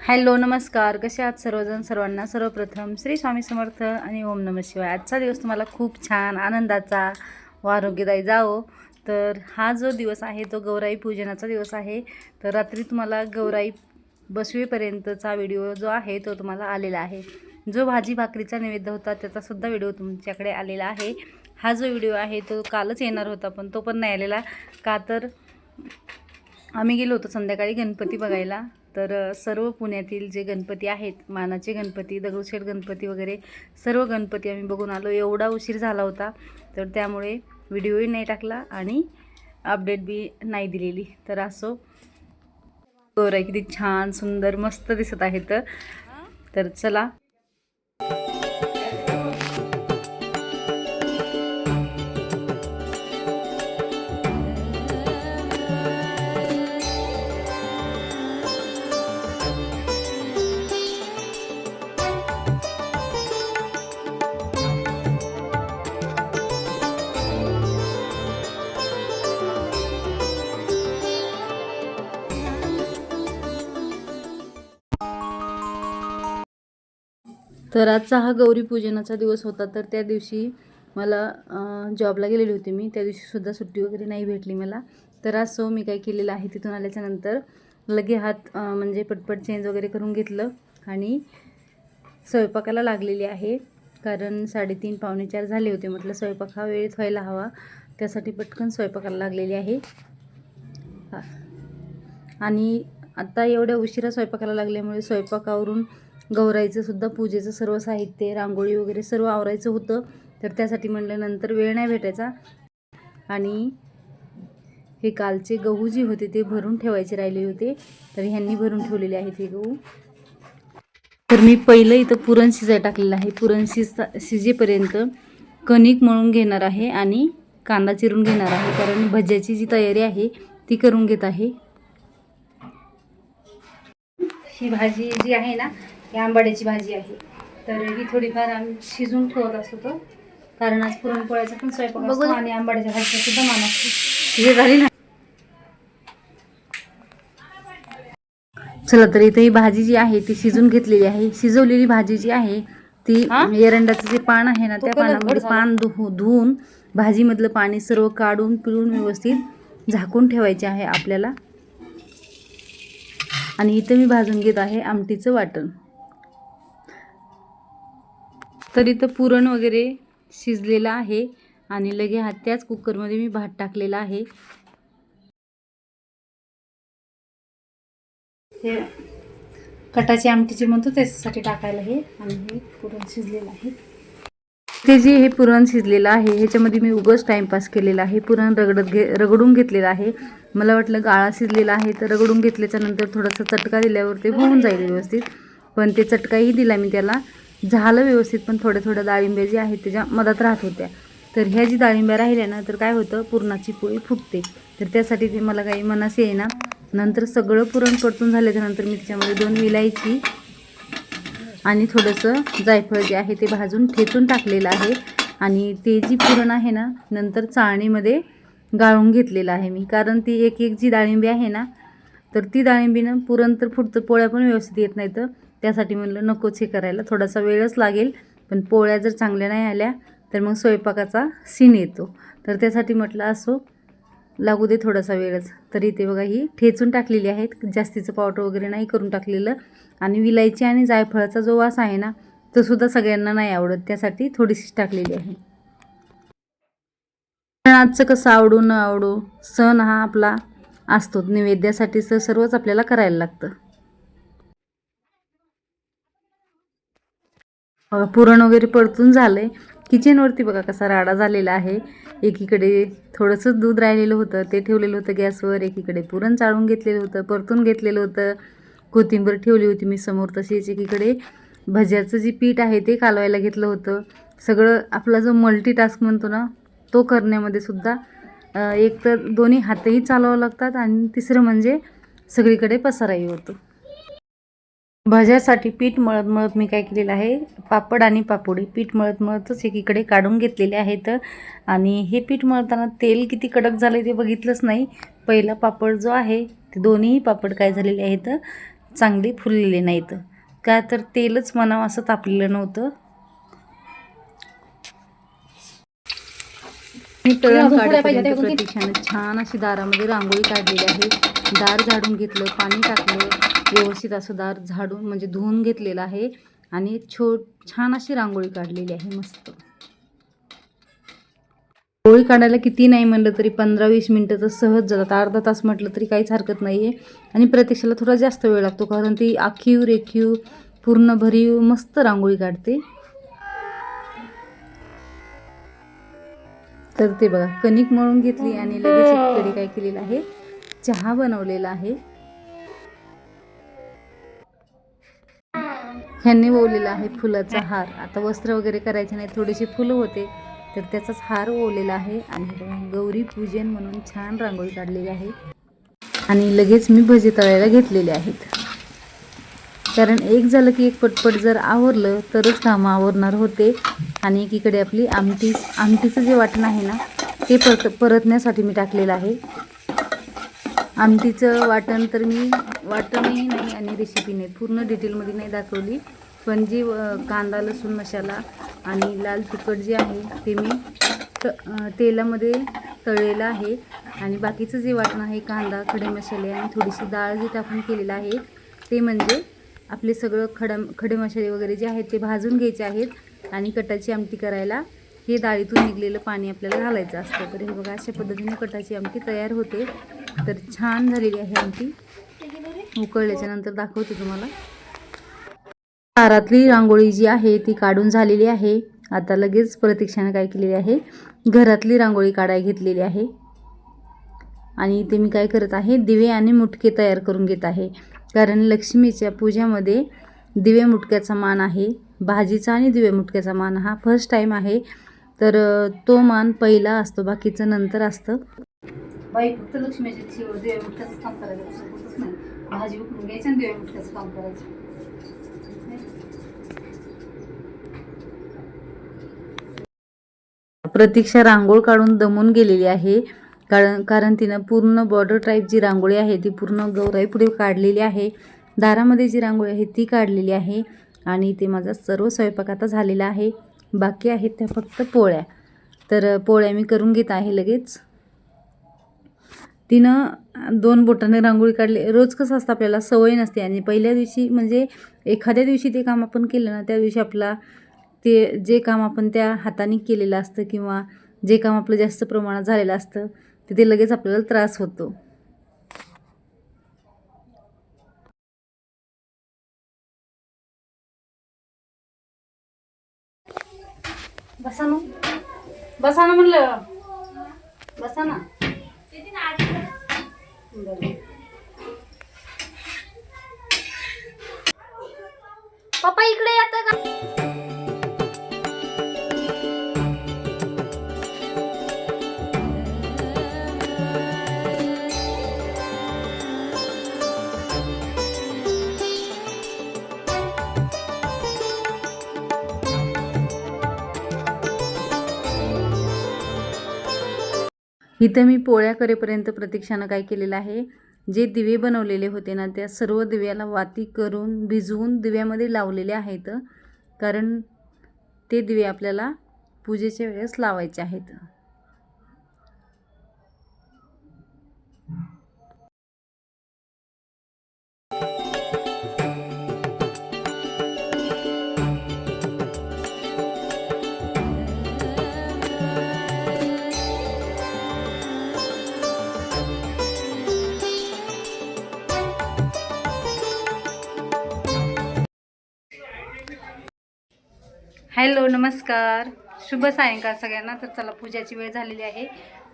Hello नमस्कार. कसे आहात सर्वजण? सर्वांना सर्वप्रथम श्री स्वामी समर्थ आणि ओम नम शिवाय. आजचा दिवस तुम्हाला खूप छान आनंदाचा व आरोग्यदायी जावो. तर हा जो दिवस आहे तो गौराई पूजनाचा दिवस आहे. तर रात्री तुम्हाला गौराई बसवेपर्यंतचा व्हिडिओ जो आहे तो तुम्हाला आलेला आहे. जो भाजी भाकरीचा नैवेद्य होता त्याचासुद्धा व्हिडिओ तुमच्याकडे आलेला आहे. हा जो व्हिडिओ आहे तो कालच येणार होता पण तो पण नाही आलेला. का तर आम्ही गेलो होतो संध्याकाळी गणपती बघायला. तर सर्व पुण्यातील जे गणपती आहेत मानाचे गणपती दगडूशेठ गणपती वगैरे सर्व गणपती आम्ही बघून आलो. एवढा उशीर झाला होता तर त्यामुळे व्हिडिओही नाही टाकला आणि अपडेट बी नाही दिलेली. तर असो गौराई किती छान सुंदर मस्त दिसत आहेत तर चला. तर आजचा हा गौरी पूजनाचा दिवस होता तर त्या दिवशी मला जॉबला गेलेली होती मी. त्या दिवशीसुद्धा सुट्टी वगैरे नाही भेटली मला. तर आज सो मी काय केलेलं आहे तिथून आल्याच्यानंतर लगे हात म्हणजे पटपट चेंज वगैरे करून घेतलं आणि स्वयंपाकाला लागलेली आहे. कारण साडेतीन पावणे चार झाले होते. म्हटलं स्वयंपाक हा वेळेत व्हायला हवा. त्यासाठी पटकन स्वयंपाकाला लागलेली आहे. आणि आत्ता एवढ्या उशिरा स्वयंपाकाला लागल्यामुळे स्वयंपाकावरून गौराईचं सुद्धा पूजेचं सर्व साहित्य रांगोळी वगैरे सर्व आवरायचं होतं. तर त्यासाठी म्हणल्यानंतर वेळ नाही भेटायचा. आणि हे कालचे गहू जे होते ते भरून ठेवायचे राहिले होते. तर ह्यांनी भरून ठेवलेले आहेत हे गहू. तर मी पहिलं इथं पुरण शिजाय टाकलेलं आहे पुरण शिजता शिजेपर्यंत कणिक मळून घेणार आहे आणि कांदा चिरून घेणार आहे. कारण भज्याची जी तयारी आहे ती करून घेत आहे. ही भाजी जी आहे ना ही आंबाड्याची भाजी आहे. तर ही थोडीफार आम्ही शिजून ठेवत असतो तो. कारण आज पुरणपोळ्याचा पण स्वयंपाक असतो आणि आंबाड्याच्या भाजीचा सुद्धा मान असतो. हे झाली ना. चला तर इथे ही भाजी जी आहे ती शिजून घेतलेली आहे. शिजवलेली भाजी जी आहे ती एरंडाचं जे पान आहे ना त्या पानामध्ये पान धु धुवून भाजीमधलं पाणी सर्व काढून पिळून व्यवस्थित झाकून ठेवायचे आहे आपल्याला. आणि इथं मी भाजून घेत आहे आमटीचं वाटण. तर इथं पुरण वगैरे शिजलेलं आहे आणि लगे हा त्याच कुकरमध्ये मी भात टाकलेला आहे. हे कटाची आमटीची म्हणतो त्याच्यासाठी टाकायला हे आणि हे पुरण शिजलेलं आहे. ते जे हे पुरण शिजलेलं आहे ह्याच्यामध्ये मी उगच टाईमपास केलेला आहे. पुरण रगडत घे रगडून घेतलेलं आहे. मला वाटलं गाळा शिजलेला आहे तर रगडून घेतल्याच्या नंतर थोडासा चटका दिल्यावर ते होऊन जाईल व्यवस्थित. पण ते चटकाही दिला मी त्याला. झालं व्यवस्थित पण थोड्या थोड्या डाळिंब्या जे आहेत त्याच्या मधात राहत होत्या. तर ह्या जी डाळिंब्या राहिल्या ना तर काय होतं पुरणाची पोळी फुगते तर त्यासाठी ते मला काही मनास येईना. नंतर सगळं पुरण परतून झाल्याच्यानंतर मी त्याच्यामध्ये दोन विलायची आणि थोडंसं जायफळ जे आहे ते भाजून ठेचून टाकलेलं आहे. आणि ते जी पुरण आहे ना नंतर चाळणीमध्ये गाळून घेतलेलं आहे मी. कारण ती एक एक जी डाळिंबी आहे ना तर ती डाळिंबीनं पुरण तर फुटतं पोळ्या पण व्यवस्थित येत नाही तर त्यासाठी म्हणलं नकोच हे करायला थोडासा वेळच लागेल. पण पोळ्या जर चांगल्या नाही आल्या तर मग स्वयंपाकाचा सीन येतो. तर त्यासाठी म्हटलं असो लागू दे थोडासा वेळच. तर इथे बघा ही ठेचून टाकलेली आहेत. जास्तीचं पावडर वगैरे नाही करून टाकलेलं. आणि विलायची आणि जायफळाचा जो वास आहे ना तो सुद्धा सगळ्यांना नाही आवडत. त्यासाठी थोडीशी टाकलेली आहे. सणाचं आजचं कसं आवडू न आवडू सण हा आपला असतो. नैवेद्यासाठी तर सर्वच आपल्याला करायला लागतं. पुरण वगैरे परतून झालं आहे किचनवरती बघा कसा राडा झालेला आहे. एकीकडे थोडंसं दूध राहिलेलं होतं ते ठेवलेलं होतं गॅसवर. एकीकडे पुरण चाळून घेतलेलं होतं परतून घेतलेलं होतं. कोथिंबीर ठेवली होती मी समोर तशीच. एकीकडे भज्याचं जे पीठ आहे ते कालवायला घेतलं होतं. सगळं आपला जो मल्टीटास्क म्हणतो ना तो करण्यामध्ये सुद्धा एक तर दोन्ही हातही चालवावं लागतात आणि तिसरं म्हणजे सगळीकडे पसाराही होतो. भाज्यासाठी पीठ मळत मळत मी काय केलेलं आहे? पापड आणि पापोडी. पीठ मळत मळतच एकीकडे काढून घेतलेले आहेत. आणि हे पीठ मळताना तेल किती कडक झालं ते बघितलंच नाही. पहिला पापड जो आहे ते दोन्ही पापड काय झालेले आहेत? चांगले फुललेले नाहीत. का तर तेलच म्हणावं असं तापलेलं नव्हतं. तळण काढेपर्यंत प्रतीक्षाने छान अशी दारामध्ये रांगोळी काढलेली आहे. दार झाडून घेतलं पाणी टाकलं व्यवस्थित असं दार झाडून म्हणजे धुवून घेतलेलं आहे. आणि छो छान अशी रांगोळी काढलेली आहे मस्त. रांगोळी काढायला किती नाही म्हणलं तरी पंधरा वीस मिनटं तर सहज जातात. अर्धा तास म्हटलं तरी काहीच हरकत नाही आहे आणि प्रतीक्षेला थोडा जास्त वेळ लागतो कारण ती आखीव रेखीव पूर्ण भरीव मस्त रांगोळी काढते. तर ते बघा कणिक मळून घेतली आणि लगेच इकडे काय केलेलं आहे? चहा बनवलेला आहे. ह्यांनी ओवलेला आहे फुलाचा हार. आता वस्त्र वगैरे करायचे नाही थोडेसे फुलं होते तर त्याचाच हार ओवलेला आहे. आणि गौरी पूजन म्हणून छान रांगोळी काढलेली आहे. आणि लगेच मी भजी तळायला घेतलेले आहेत. कारण एक झालं की एक पटपट जर आवरलं तरच कामं आवरणार होते. आणि एकीकडे आपली आमटी आमटीचं जे वाटण आहे ना ते परत परतण्यासाठी मी टाकलेलं आहे. आमटीचं वाटण तर मी वाटणही नाही आणि रेसिपी नाही. पूर्ण डिटेलमध्ये नाही दाखवली. पण जी कांदा लसूण मसाला आणि लाल तिखट जे आहे ते मी त तेलामध्ये तळलेलं आहे. आणि बाकीचं जे वाटणं आहे कांदा खडे मसाले आणि थोडीशी डाळ जी टाकून केलेलं आहे ते म्हणजे आपले सगळं खडा खडे मसाले वगैरे जे आहेत ते भाजून घ्यायचे आहेत आणि कटाची आमटी करायला. हे डाळीतून निघलेलं पाणी आपल्याला घालायचं असतं. तर हे बघा अशा पद्धतीने कटाची आमटी तयार होते. तर छान झालेली आहे आमटी. उकळल्याच्या नंतर दाखवते तुम्हाला. दारातली रांगोळी जी आहे ती काढून झालेली आहे. आता लगेच प्रतीक्षाने काय केलेली आहे? घरातली रांगोळी काढाय घेतलेली आहे. आणि इथे मी काय करत आहे दिवे आणि मुटके तयार करून घेत आहे. कारण लक्ष्मीच्या पूजेमध्ये दिवे मुटक्याचा मान आहे. भाजीचा आणि दिवे मुटक्याचा मान हा फर्स्ट टाईम आहे. तर तो मान पहिला असतो बाकीचं नंतर असतं. बाई फक्त लक्ष्मीच्या शिव दिवे मुटक्याचं काम करायचं. नाही भाजी उकळून घ्यायची आणि दिवे मुटक्याचं काम करायचं. प्रतीक्षा रांगोळ काढून दमून गेलेली आहे. कारण कारण तिनं पूर्ण बॉर्डर टाईप जी रांगोळी आहे ती पूर्ण गौराई पुढे काढलेली आहे. दारामध्ये जी रांगोळी आहे ती काढलेली आहे. आणि ते माझा सर्व स्वयंपाक आता झालेला आहे. बाकी आहेत त्या फक्त पोळ्या. तर पोळ्या मी करून घेत आहे लगेच. तिनं दोन बोटाने रांगोळी काढली. रोज कसं असतं आपल्याला सवय नसते. आणि पहिल्या दिवशी म्हणजे एखाद्या दिवशी ते काम आपण केलं ना त्या दिवशी आपला ते जे काम आपण त्या हाताने केलेलं असतं किंवा जे काम आपलं जास्त प्रमाणात झालेलं असतं तिथे लगेच आपल्याला त्रास होतो. बसा ना. बसा ना म्हणलं. बसा ना. पप्पा इकडे येतं का? इथं मी पोळ्या करेपर्यंत प्रतीक्षानं काय केलेलं आहे? जे दिवे बनवलेले होते ना त्या सर्व दिव्याला वाती करून भिजवून दिव्यामध्ये लावलेले आहेत. कारण ते दिवे आपल्याला पूजेच्या वेळेस लावायचे आहेत. हॅलो नमस्कार. शुभ सायंकाळ सगळ्यांना. तर चला पूजाची वेळ झालेली आहे.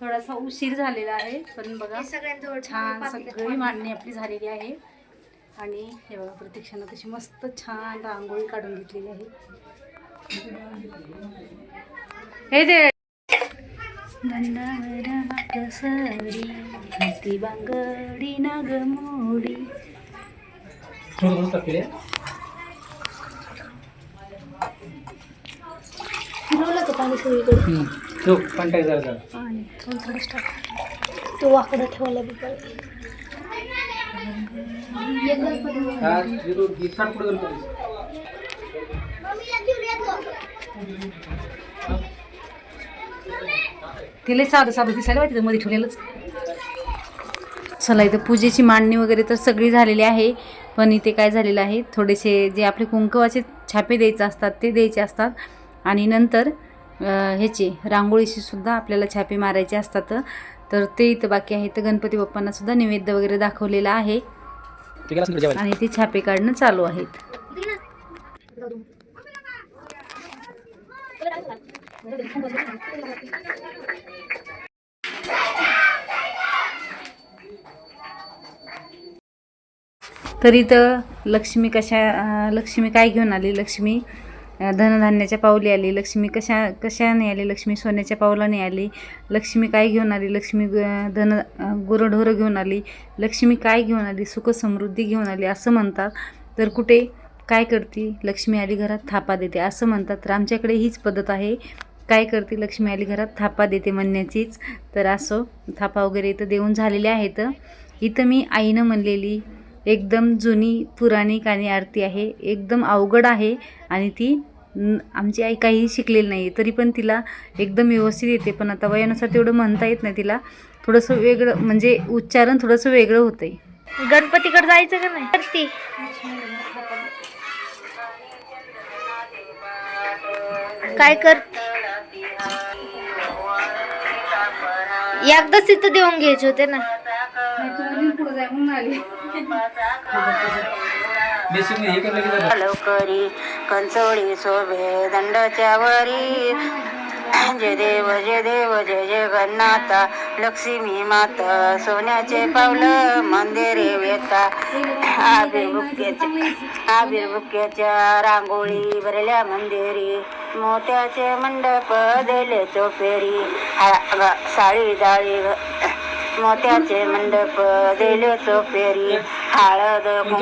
थोडासा उशीर झालेला आहे पण बघा छान सगळी मांडणी आपली झालेली आहे. आणि हे बघा प्रतीक्षानं कशी मस्त छान रांगोळी काढून घेतलेली आहे. हे दे बांगडी नाग पाणी सगळीकडे झाला पाणी. थोडं थोडंच टाक तो वाकडं ठेवायला बी. तिला साधं साधं दिसायला पाहिजे मध्ये ठेवलेलंच. चला इथं पूजेची मांडणी वगैरे तर सगळी झालेली आहे पण इथे काय झालेलं आहे थोडेसे जे आपले कुंकवाचे छापे द्यायचे असतात ते द्यायचे असतात. आणि नंतर ह्याची रांगोळीशी सुद्धा आपल्याला छापे मारायचे असतात. तर ते इथं बाकी आहे. तर गणपती बाप्पांना सुद्धा नैवेद्य वगैरे दाखवलेला आहे. आणि ते छापे काढणं चालू आहेत. तर इथं लक्ष्मी कशा लक्ष्मी काय घेऊन आली? लक्ष्मी धनधान्याच्या पावली आली लक्ष्मी कशा कशाने आली लक्ष्मी सोन्याच्या पावलाने आली लक्ष्मी काय घेऊन आली लक्ष्मी ग- धन गुरढोरं गुरंढोरं घेऊन आली लक्ष्मी काय घेऊन आली सुख समृद्धी घेऊन आली असं म्हणतात. तर कुठे काय करते लक्ष्मी आली घरात थापा देते असं म्हणतात. तर आमच्याकडे हीच पद्धत आहे. काय करते लक्ष्मी आली घरात थापा देते म्हणण्याचीच. तर असं थापा वगैरे इथं देऊन झालेले आहेत. इथं मी आईनं म्हणलेली एकदम जुनी पुराणिक आणि आरती आहे. एकदम अवघड आहे आणि ती आमची आई काहीही शिकलेली नाही तरी पण तिला एकदम व्यवस्थित येते. पण आता वयानुसार तेवढं म्हणता येत नाही तिला. थोडंसं वेगळं म्हणजे उच्चारण थोडंसं वेगळं होतंय. गणपतीकडे जायचं का नाही? करती काय कर? एकदाच तिथं देऊन घ्यायचे होते ना. हे. लवकरी कंचोळी शोभे दंडाच्या वरी जय देव जय देव जय जगन्नाथा लक्ष्मी माता सोन्याचे पावलं मंदिरे वेता. आबिर्भुक्याच्या आबिर्भुक्याच्या रांगोळी भरल्या मंदिरी. मोत्याचे मंडप दिले चोपेरी. हा- ग- जाळी मोत्याचे मंडप दिले चोपेरी. हळद